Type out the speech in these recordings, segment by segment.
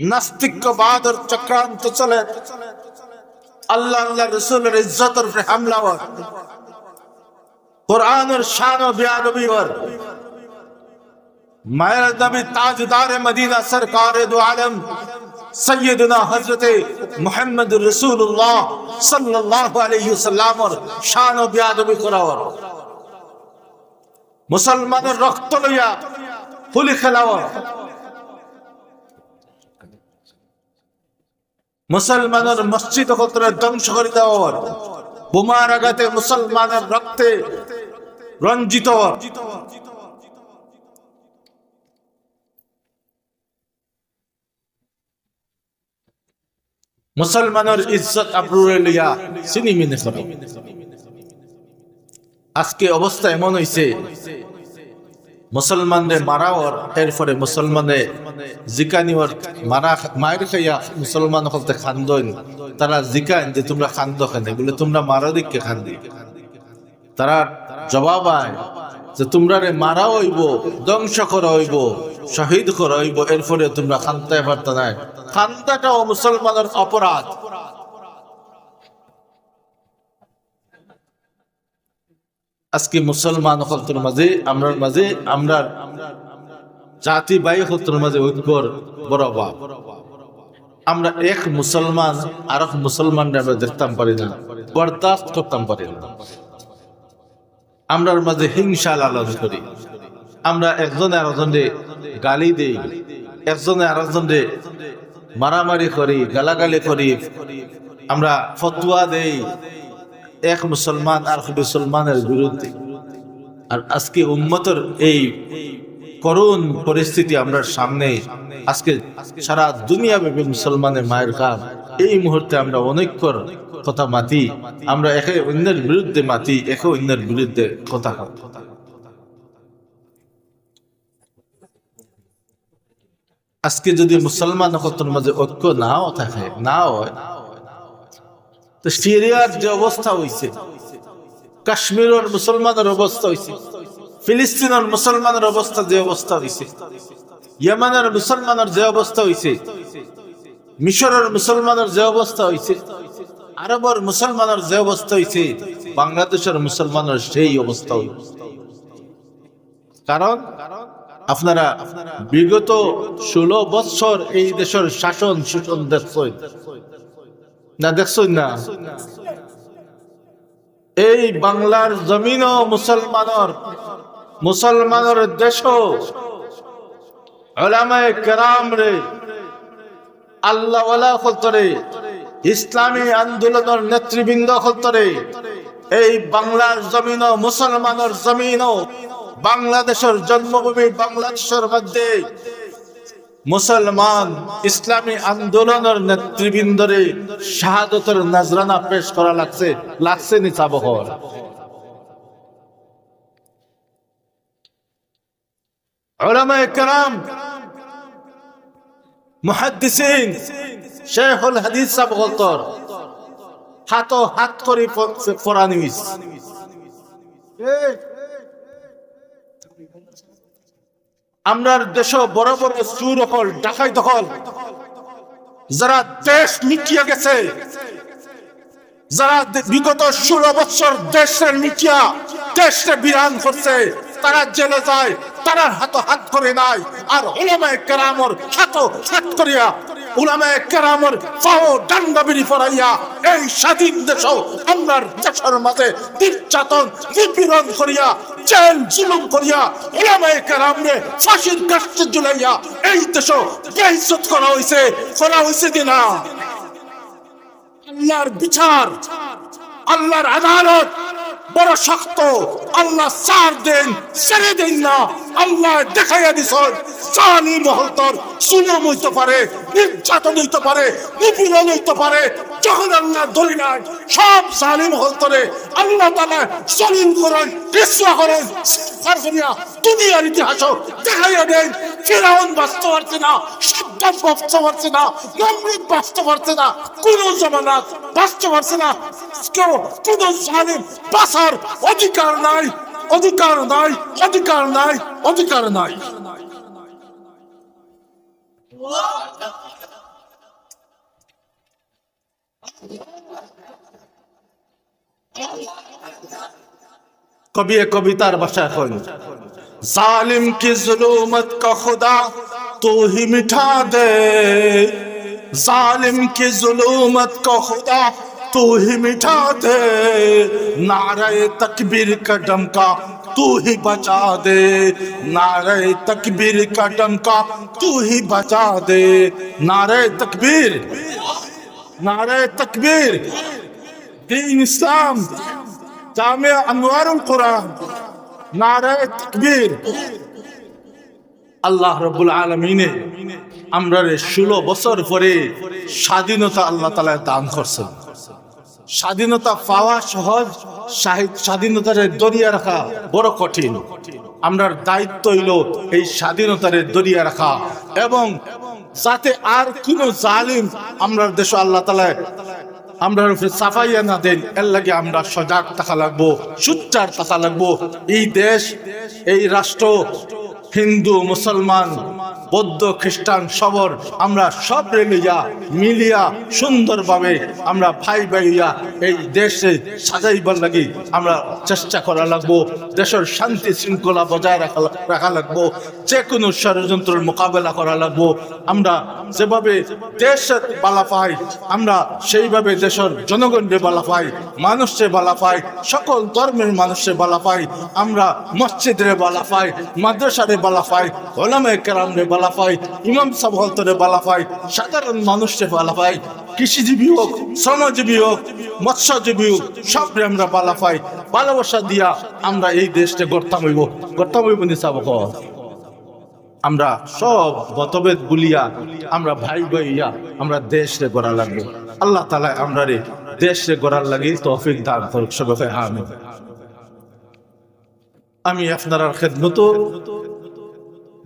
নাস্তিক্যবাদের চক্রান্ত চলে আল্লাহ আল্লাহ রসুলের ইজ্জতের উপরে হামলাওয়ার কোরআনের শান ও বিয়াদবিওয়ার মায়ের নবী তাজদার মদিনা সরকার দু আলম সৈয়দনা হজরত মোহাম্মদ রসুল্লাহ সাল্লাল্লাহু আলাইহি সাল্লামর শান ও বিয়াদবি করাওয়ার মুসলমানের রক্ত লইয়া ফুলি খেলাওয়ার মুসলমানের মসজিদ কতরে ধ্বংস করে দেওয়ার, বোমার আঘাতে মুসলমানের রক্তে রঞ্জিত মুসলমানের ইজ্জত আবরুরে লইয়া চিনি আজকে অবস্থা এমন হইছে মুসলমানদের মারাওয়ার এরপরে মুসলমানে জিকানিওয়ার মারা মায়ের খাইয়া মুসলমান হলতে খান্দন তারা জিকান যে তোমরা খান্দ কেন বলে তোমরা মারা দিককে খান্দি। তারা জবাব আয় যে তোমরা রে মারা হইব, ধ্বংস করা হইব, শহীদ করা হইব, এরপরে তোমরা খান্তায় পারত নাই। খান্তাটাও মুসলমানের অপরাধ। আজকে মুসলমান হলতর মাঝে, আমরার মাঝে আমরা জাতি বাই হলতর মাঝে ঐক্যর বড় অভাব। আমরা এক মুসলমান আর এক মুসলমান দেখতাম পারি না, বরদাস্ত করতাম পারি না। আমরার মাঝে হিংসা লালন করি। আমরা একজনে আরেকজনে গালি দেই, একজনে আরেকজনে মারামারি করি, গালাগালি করি। আমরা ফতুয়া দেই এক মুসলমান আর মুসলমানের বিরুদ্ধে আর আজকে উম্মতর এই করুণ পরিস্থিতি আমরা সামনে, আজকে সারা দুনিয়া ব্যাপী মুসলমানের মায়ের কাম এই মুহূর্তে আমরা অনেকর কথা মাতি, আমরা একে অন্যের বিরুদ্ধে মাতি, একে অন্যের বিরুদ্ধে কথা। আজকে যদি মুসলমান হতর মাঝে ঐক্য নাও থাকে, না হয় সিরিয়ার যে অবস্থা হইছে, কাশ্মীরের মুসলমানের অবস্থা হইছে, ফিলিস্তিনের মুসলমানের অবস্থা যে অবস্থা হইছে, ইয়েমানের মুসলমানের যে অবস্থা হইছে, মিশরের মুসলমানের যে অবস্থা হইছে, আরবের মুসলমানের যে অবস্থা হইছে, বাংলাদেশের মুসলমানের সেই অবস্থা কারণ আপনারা বিগত ষোলো বৎসর এই দেশের শাসন শোষণ দেখছেন। না দেখছেন না এই বাংলার জমিন মুসলমানের মুসলমানের দেশ ইসলামী আন্দোলনের নেতৃবৃন্দ হলতরে এই বাংলার জমিন মুসলমানের জমিন বাংলাদেশের জন্মভূমি বাংলাদেশের মধ্যে মুসলমান ইসলামী আন্দোলনের নেতৃবৃন্দরে শাহাদতের নজরানা পেশ করা লাগছে লাগছে নি চাবহর গলতর হাত করে আমরার দেশ বড় বড় সুর হল ডাকাই দখল যারা দেশ মিটিয়া গেছে, যারা বিগত ষোলো বছর দেশের মিটিয়া দেশে বিরান করছে। তারা জেলে যায়, তারা হাত হাত করে নাই, আর ওলামায় কেরামর হাত হাত করিয়া কেরামর পাও এই স্বাধীন দেশ আমরার দেশের মাঝে নির্যাতন, নিপীড়ন করিয়া, জেল জুলুম করিয়া কেরামরে ফাঁসির কাছে ঝুলাইয়া, এই দেশ করা হয়েছে করা হয়েছে কিনা? আল্লাহর বিচার, আল্লাহর আদালত বড় শক্ত আল্লাহ সার দেন ছেড়ে দেন না। আল্লাহ দেখাইয়া দিছ জানি মহলতর সুনাম হইতে পারে, নির্যাতন হইতে পারে, নিপীড়ন হইতে পারে, যখন আল্লাহ ধরি নাই, সব জালিম হলতরে আল্লাহ তালা জলিম করেন কৃষ্ণা করেন সার করিয়া দুনিয়ার ইতিহাস দেখাইয়া দেন, ফেরাউন বাঁচতে পারছে না সাদ্দাম বাঁচতে পারছে না নমরুদ বাঁচতে পারছে না কোন জমানাত বাঁচতে পারছে না কেউ কোন জালিম বাঁচার অধিকার নাই অধিকার নাই অধিকার নাই অধিকার নাই कभी एक कवितार भाषा এখন जालिम की जुलूमत का खुदा تو ہی مٹھا دے ظالم کی ظلمت کو خدا تو ہی مٹھا دے نعرہ تکبیر کا ڈمکا تو ہی بچا دے نعرہ تکبیر کا ڈمکا تو ہی بچا دے نعرہ تکبیر نعرہ تکبیر دین اسلام جامعہ انوار القرآن نعرہ تکبیر আল্লাহ রব্বুল আলমিনে আমরা ষোলো বছর পরে স্বাধীনতা আল্লাহ তালা দান করছেন। স্বাধীনতা পাওয়া সহজ স্বাধীনতার দরিয়া রাখা বড় কঠিন। আমরার দায়িত্ব হইল এই স্বাধীনতার দরিয়া রাখা এবং যাতে আর কোন জালিম আমরা দেশ আল্লাহ তালা আমরা সাফাইয়া না দেন, এর লাগে আমরা সজাগ থাকা লাগবো সুচ্চার থাকা লাগবো। এই দেশ, এই রাষ্ট্র হিন্দু মুসলমান বৌদ্ধ খ্রিস্টান সবর আমরা সব মিলিয়া মিলিয়া সুন্দরভাবে আমরা ভাই ভাইয়া এই দেশে সাজাইবার লাগি আমরা চেষ্টা করা লাগবো, দেশের শান্তি শৃঙ্খলা বজায় রাখা রাখা লাগবো যে কোনো ষড়যন্ত্রের মোকাবেলা করা লাগবো। আমরা যেভাবে দেশের বালা পাই, আমরা সেইভাবে দেশের জনগণকে বালা পাই মানুষে বালা পাই, সকল ধর্মের মানুষে বালা পাই, আমরা মসজিদরে বালা পাই, মাদ্রাসারে বালা পাই ওলামে কেরামরে বালা পাই ইমাম সাবহতরে বালা পাই সাধারণ মানুষে বালা পাই কৃষিজীবী হোক, শ্রমজীবী হোক, মৎস্যজীবী হোক, সবরে আমরা বালা পাই। ভালোবাসা দিয়া আমরা এই দেশটা গড়তাম হইব। গড়তাম হইব নিচাব আমরা সব মতভেদ গুলিয়া আমরা ভাই ভাইয়া আমরা দেশে গড়া লাগবে। আল্লাহ তালা আমরা রে দেশে গড়ার লাগে তৌফিক দান করুক সবাই আমি আপনার খেদমত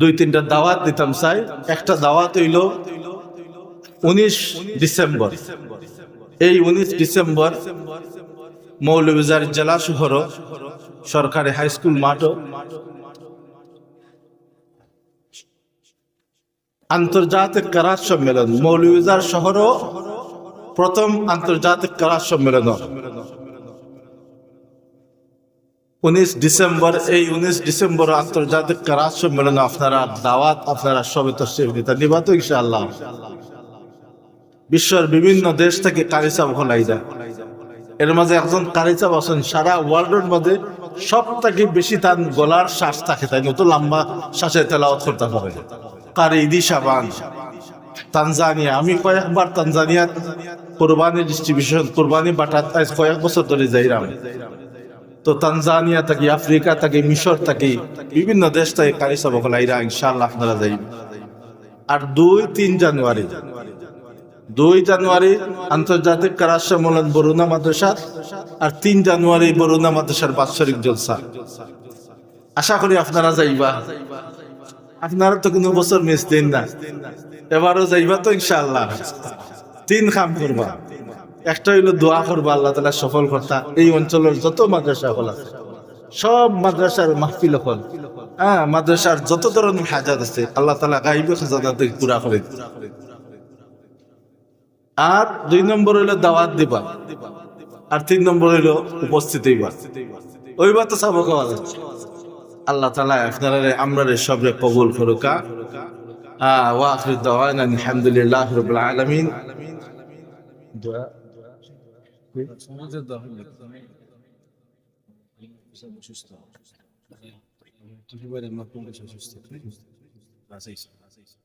দুই, তিনটা দাওয়াত দিতাম চাই একটা দাওয়াত হইল উনিশ ডিসেম্বর। এই উনিশ ডিসেম্বর মৌলভীবাজার জেলা শহর, সরকারি হাই স্কুল মাঠও আন্তর্জাতিক কারাত সম্মেলন মৌলভীবাজার শহরও প্রথম আন্তর্জাতিক কারাত সম্মেলন। উনিশ ডিসেম্বর, এই উনিশ ডিসেম্বর আন্তর্জাতিক কারাত সম্মেলন আপনারা দাওয়াত, আপনারা সবে তসিফ দিতে নিবা তো ইনশাআল্লাহ। বিশ্বের বিভিন্ন দেশ থেকে কারিসাব হলাই যায়। এর মাঝে একজন কারিসাব আছেন, সারা ওয়ার্ল্ডের মধ্যে সব থেকে বেশি তার গলার শ্বাস থাকে, তাই নতুন লম্বা শ্বাসে তেলাওয়াত করতে হবে। কারি ইদি সাবান তানজানিয়া। আমি কয়েকবার তানজানিয়া কোরবানি ডিস্ট্রিবিউশন কোরবানি বাটা আজ কয়েক বছর ধরে যাইরাম। তো তানজানিয়া থাকি, আফ্রিকা থাকি, মিশর থাকি, বিভিন্ন দেশ থেকে কারিসাব হলাইরা ইনশাআল্লাহ আপনারা যাইবেন আর দুই, তিন জানুয়ারি। দুই জানুয়ারি আন্তর্জাতিক কারার সম্মেলন বরুণা মাদ্রাসা আর তিন জানুয়ারি বরুণা মাদ্রাসার বাৎসরিক জলসা। আশা করি আপনারা যাইবা। আপনারা তো কোনো বছর মিস দিন না। এবারও যাইবা তো ইনশাল্লাহ তিন খাম করবা। একটা হইল দোয়া করবা আল্লাহ তালা সফল কর্তা। এই অঞ্চলের যত মাদ্রাসা হল আছে, সব মাদ্রাসার মাহফিল হল। হ্যাঁ মাদ্রাসার যত ধরনের হাজাত আছে, আল্লাহ তালা গাইবে পুরা করে। আর দুই নম্বর হইল দাওয়াত দিবা, আর তিন নম্বর হইল উপস্থিত হইবা। ওইবার তো সাবক হওয়া যাচ্ছে আল্লাহ তালা আপনারা আমরা সবরে কবুল করুকা আহ ওয়াখির দাওয়ানা আলহামদুলিল্লাহ রাব্বিল আলামিন।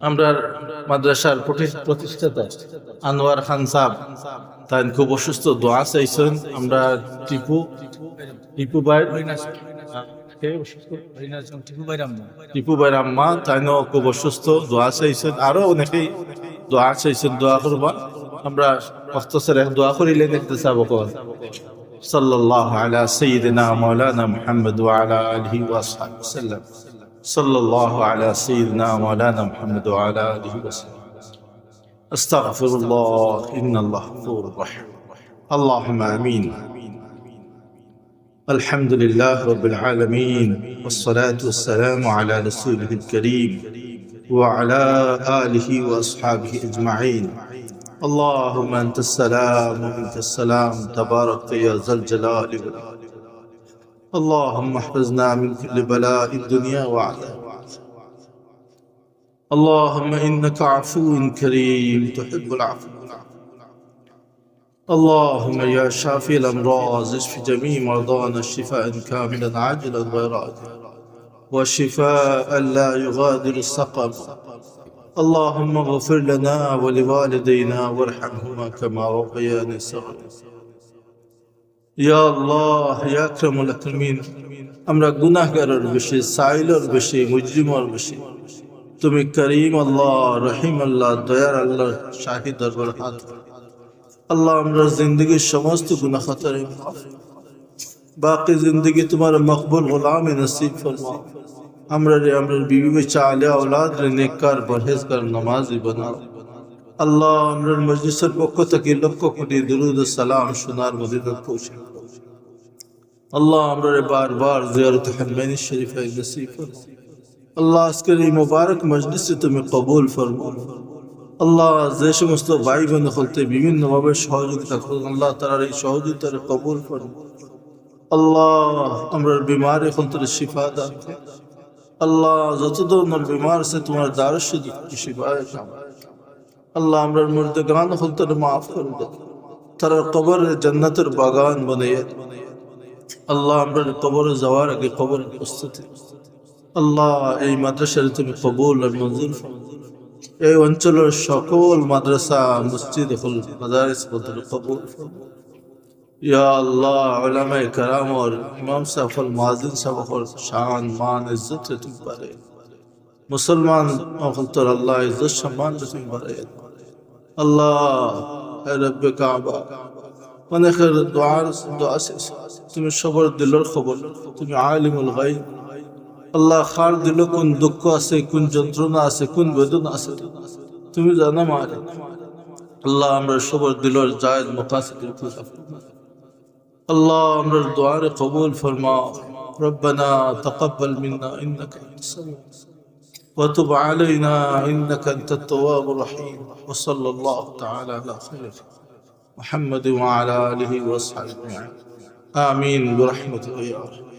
আমরা মাদ্রাসার প্রতিষ্ঠাতা আনোয়ার খান সাহেব তাই খুব অসুস্থ দোয়া চাইছেন। আমরা টিপু টিপু ভাই কে টিপু আম্মা। তাইনও খুব অসুস্থ দোয়া চাইছেন। আরও অনেকেই দোয়া চাইছেন দোয়া করবা। আমরা অস্তের এক দোয়া করিলে দেখতে চাবো কখন صلى الله على سيدنا مولانا محمد وعلى آله وصحبه وسلم صلى الله على سيدنا مولانا محمد وعلى آله وسلم استغفر الله إن الله غفور رحيم اللهم آمين الحمد لله رب العالمين والصلاة والسلام على رسوله الكريم وعلى آله وأصحابه أجمعين اللهم أنت السلام ومنك السلام تبارك يا ذا الجلال والإكرام. اللهم احفظنا من كل بلاء الدنيا وعذاب اللهم إنك عفو كريم تحب العفو. اللهم يا شافي الأمراض اشف جميع مرضانا شفاء كاملا عاجلا غير عاجل وشفاء لا يغادر السقم. اللهم اغفر لنا ولوالدينا وارحمهما كما ربياني صغيرا ইয়া আল্লাহ ইয়া আকরামুল আকরামিন আমরা গুনাহগারের বেশি সাইলের বেশি মুজরিমর বেশি তুমি করিম আল্লাহ রহিম আল্লাহ দয়ার আল্লাহ শাহিদ দরবার হাত আল্লাহ আমরা জিন্দগির সমস্ত গুনাহ খাতারে মাফ বাকি জিন্দগি তোমার মকবুল গোলাম নসিব ফরমাও আমরা রে আমরা বিবি বাচ্চা আলে আওলাদ রে নেককার পরহেজগার নামাজি বানাও আল্লাহ আমরা মজলিসের পক্ষ থেকে লক্ষ কোটি দুরুদ ও সালাম সোনার মদিনাত পৌঁছে দাও। আল্লাহ আমরা রে বারবার জিয়ারত হারমাইনি শরীফে নসিব ফরমাও আল্লাহ আজকের এই মোবারক মজলিসে তুমি কবুল ফরমাও আল্লাহ যে সমস্ত ভাই বোন হলতে বিভিন্নভাবে সহযোগিতা করুন আল্লাহ তার এই সহযোগিতার কবুল ফরমাও আল্লাহ আমরা বিমারে হলতে শিফা দান করো। আল্লাহ যত ধরনের বিমার আছে, তোমার শিফায় কাম আল্লাহ, আমরা মুর্দে গান হলতে মাফ করে দাও। তারা কবর জান্নাতের বাগান বানিয়ে আল্লাহ, আমরা কবরে যাওয়ার আগে কবর প্রস্তুতি আল্লাহ, এই মাদ্রাসার তুমি কবুল আর মঞ্জুর এই অঞ্চলের সকল মাদ্রাসা, মসজিদ, হল, মাদারিস বদল কবুল یا اللہ علماء کرام اور امام صاحب المعذن صاحب اور شان مان عزت تم پرے مسلمان مخلطر اللہ عزت شمان تم پرے اللہ اے رب کعبہ من خیر دعا دعا سے تمہیں شبر دلر خبر تمہیں عالم الغیب আল্লাহ খার দিল কোন দুঃখ আছে কোন যন্ত্রণা আছে কোন বেদনা আছে তুমি জানো মারে আল্লাহ আমরা সবার দিলর জায়দ মোকাসিদের পূজা الله أمر الدعاء قبول فرما. ربنا تقبل منا إنك أنت السميع وتب علينا إنك أنت التواب الرحيم. وصلى الله تعالى على خير محمد وعلى آله وأصحابه أجمعين. آمين برحمتك يا رب